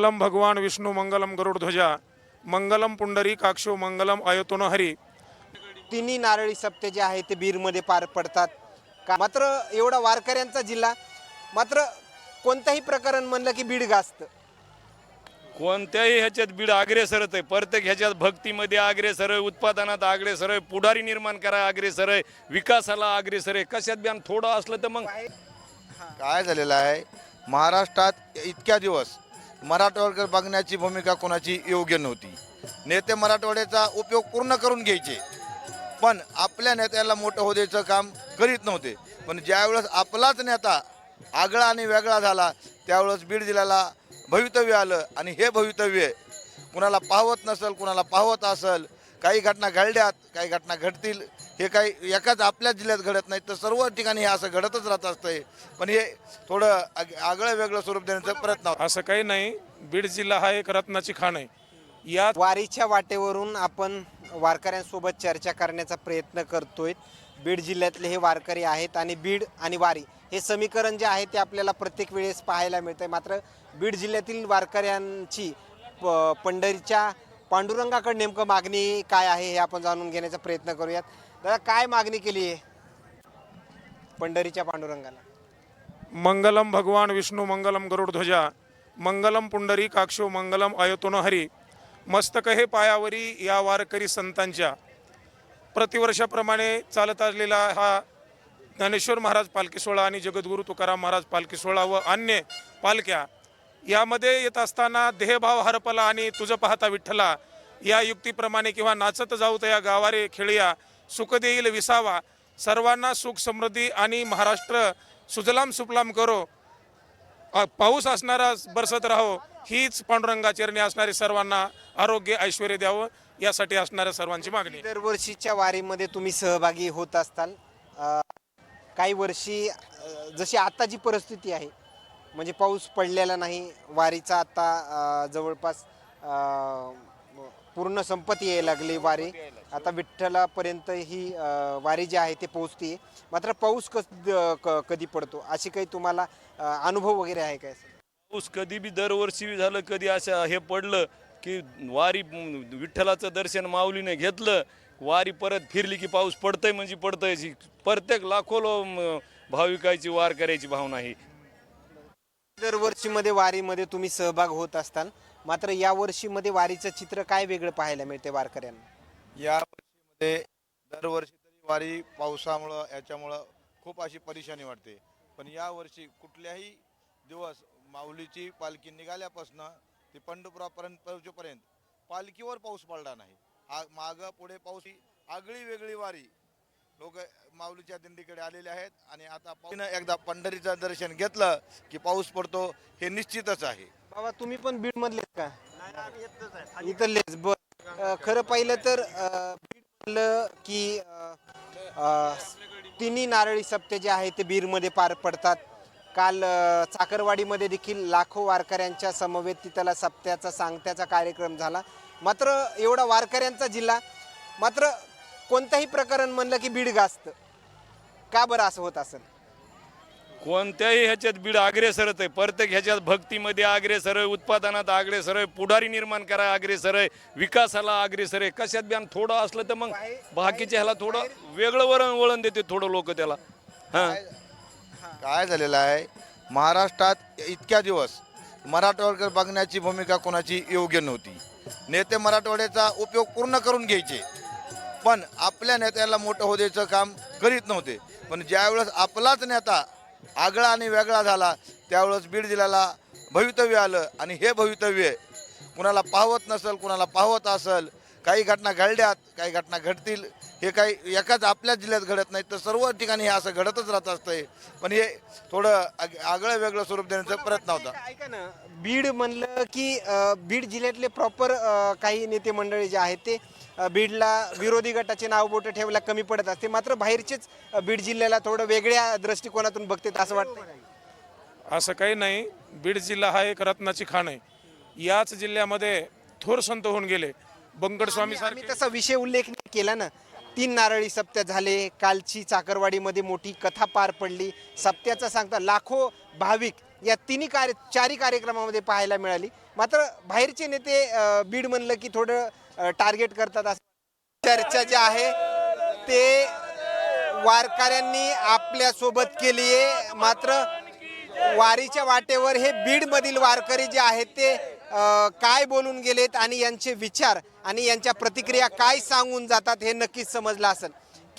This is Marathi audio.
मंगलम भगवान विष्णू मंगलम गरुडध्वजा मंगलम पुंडरी काक्षो मंगलम अयतोनो हरी। तिन्ही नारळी सप्ते जे आहे ते बीरमध्ये पार पडतात. का मात्र एवढा वारकऱ्यांचा जिल्हा मात्र कोणतंही प्रकरण म्हणलं की बीड गाजतं. कोणत्याही ह्याच्यात बीड अग्रेसरच आहे. प्रत्येक ह्याच्यात भक्तीमध्ये अग्रेसर आहे उत्पादनात अग्रेसर आहे पुढारी निर्माण करा अग्रेसर आहे विकासाला अग्रेसर आहे. कशात बी आम थोडं असलं तर मग काय झालेलं आहे? महाराष्ट्रात इतक्या दिवस मराठवाड्याकडे बघण्याची भूमिका कोणाची योग्य नव्हती. नेते मराठवाड्याचा उपयोग पूर्ण करून घ्यायचे. पण आपल्या नेत्याला मोठं होद्याचं काम करीत नव्हते. पण ज्यावेळेस आपलाच नेता आगळा आणि वेगळा झाला त्यावेळेस बीड जिल्ह्याला भवितव्य आलं. आणि हे भवितव्य कुणाला पाहवत नसेल कुणाला पाहवत असेल काही घटना घडल्यात काही घटना घडतील. हे काही एकाच आपल्याच जिल्ह्यात घडत नाही तर सर्व ठिकाणी हे असं घडतच राहत असतंय. पण हे थोडं आग- आगळं वेगळं स्वरूप देण्याचा प्रयत्न असं काही नाही. बीड जिल्हा हा एक रत्नाची खाण आहे. यात वारीच्या वाटेवरून आपण वारकऱ्यांसोबत चर्चा करण्याचा प्रयत्न करतोय. बीड जिल्ह्यातले हे वारकरी आहेत आणि बीड आणि वारी हे समीकरण जे आहे ते आपल्याला प्रत्येक वेळेस पाहायला मिळतंय. मात्र बीड जिल्ह्यातील वारकऱ्यांची प पंढरीच्या पांडुरंगाकडे नेमकं मागणी काय आहे हे आपण जाणून घेण्याचा प्रयत्न करूयात. दादा काय मागणी केली आहे पंढरीच्या पांडुरंगाला? मंगलम भगवान विष्णू मंगलम गरुडध्वजा मंगलम पुंडरी काक्षो मंगलम अयतोनो हरी मस्तक हे पायावरी या वारकरी संतांच्या. प्रतिवर्षाप्रमाणे चालत असलेला हा ज्ञानेश्वर महाराज पालखी सोहळा आणि जगद्गुरू तुकाराम महाराज पालखी सोहळा व अन्य पालख्या यामध्ये येत असताना देहभाव हरपला आणि तुझं पाहता विठ्ठला. या युक्तीप्रमाणे किंवा नाचत जाऊ तर या गावारे खेळया सुख देईल विसावा. सर्वांना सुख समृद्धी आणि महाराष्ट्र सुजलाम सुफलाम करो. पाऊस असणारा बरसत राहो हीच पांडुरंगा असणारी सर्वांना आरोग्य ऐश्वर द्यावं यासाठी असणाऱ्या सर्वांची मागणी. दरवर्षीच्या वारीमध्ये तुम्ही सहभागी होत असताल. काही वर्षी जशी जशी आत्ताची परिस्थिती आहे म्हणजे पाऊस पडलेला नाही वारीचा आता जवळपास पूर्ण संपत्ती यायला लागली वारी. आता विठ्ठलापर्यंत ही वारी जी आहे ते पोहोचते मात्र पाऊस कस क- कधी पडतो? अशी काही तुम्हाला अनुभव वगैरे आहे काय पाऊस कधी बी दरवर्षी झालं कधी असं हे पडलं की वारी विठ्ठलाचं दर्शन माऊलीने घेतलं वारी परत फिरली की पाऊस पडतंय म्हणजे पडतंय. जी प्रत्येक लाखो लो भाविकाची वार करायची भावना ही दरवर्षीमध्ये वारीमध्ये तुम्ही सहभाग होत असताल. मात्र या वर्षीमध्ये वारीचं चित्र काय वेगळं पाहायला मिळते वारकऱ्यांना? या वर्षीमध्ये दरवर्षी तरी वारी पावसामुळं याच्यामुळं खूप अशी परेशानी वाटते. पण या वर्षी कुठल्याही दिवस माऊलीची पालखी निघाल्यापासून ते पंढरपुरापर्यंत पोहोचेपर्यंत पालखीवर पाऊस पडला नाही. आ मागं पुढे पाऊस ही आगळी वेगळी वारी. लोक माऊलीच्या दिंडीकडे आलेले आहेत आणि आता पाऊस एकदा पंढरीचं दर्शन घेतलं की पाऊस पडतो हे निश्चितच आहे. बाबा तुम्ही पण बीड मधले का? इथलेच बर. अं, खरं पाहिलं तर अं, बीड म्हणलं की अं, अं, तिन्ही नारळी सप्ते जे आहे ते बीरमध्ये पार पडतात. काल अं, चाकरवाडीमध्ये देखील लाखो वारकऱ्यांच्या समवेत तिथला सप्त्याचा सांगत्याचा कार्यक्रम झाला. मात्र एवढा वारकऱ्यांचा जिल्हा मात्र कोणतंही प्रकरण म्हणलं की बीड गाजतं. का बरं असं होत असेल? कोणत्याही ह्याच्यात बीड अग्रेसरच आहे. प्रत्येक ह्याच्यात भक्तीमध्ये अग्रेसर आहे उत्पादनात अग्रेसर आहे पुढारी निर्माण करा अग्रेसर आहे विकासाला अग्रेसर आहे. कशात बी आम थोडं असलं तर मग बाकीच्या ह्याला थोडं वेगळं वळण वळण देते थोडं लोक त्याला. हां. काय झालेलं आहे? महाराष्ट्रात इतक्या दिवस मराठवाड्याकडे बघण्याची भूमिका कोणाची योग्य नव्हती. नेते मराठवाड्याचा उपयोग पूर्ण करून घ्यायचे. पण आपल्या नेत्याला मोठं होद्याचं काम करीत नव्हते. पण ज्यावेळेस आपलाच नेता आगळा आणि वेगळा झाला त्यावेळेस बीड जिल्ह्याला भवितव्य आलं आणि हे भवितव्य कुणाला पाहवत नसेल कुणाला पाहवत असेल काही घटना घडल्यात काही घटना घडतील हे काही एकाच आपल्याच जिल्ह्यात घडत नाही तर सर्व ठिकाणी हे असं घडतच राहत असतंय पण हे थोडं आग- आगळं वेगळं स्वरूप देण्याचा प्रयत्न होता. ऐका ना बीड म्हणलं की अ, बीड जिल्ह्यातले प्रॉपर काही नेते मंडळी जे आहेत ते अ, बीडला विरोधी गटाचे नाव बोट ठेवायला कमी पडत असते. मात्र बाहेरचेच अ, बीड जिल्ह्याला थोडं वेगळ्या दृष्टिकोनातून बघतात असं वाटतं असं काही नाही. बीड जिल्हा हा एक रत्नाची खाण आहे. याच जिल्ह्यामध्ये थोर संत होऊन गेले. बंकट स्वामी आम्ही तसा विषय उल्लेख नाही केला ना. तीन नारळी सप्त्या झाले. कालची चाकरवाडीमध्ये मोठी कथा पार पडली. सप्त्याचा सांगता लाखो भाविक या तिन्ही कार्य चारही कार्यक्रमामध्ये पाहायला मिळाली. मात्र बाहेरचे नेते बीड म्हणलं की थोडं टार्गेट करतात असं. चर्चा जे आहे ते वारकऱ्यांनी आपल्यासोबत केली आहे. मात्र वारीच्या वाटेवर हे बीडमधील वारकरी जे आहेत ते काय बोलून गेलेत आणि यांचे विचार आणि यांच्या प्रतिक्रिया काय सांगून जातात हे नक्कीच समजलं असेल.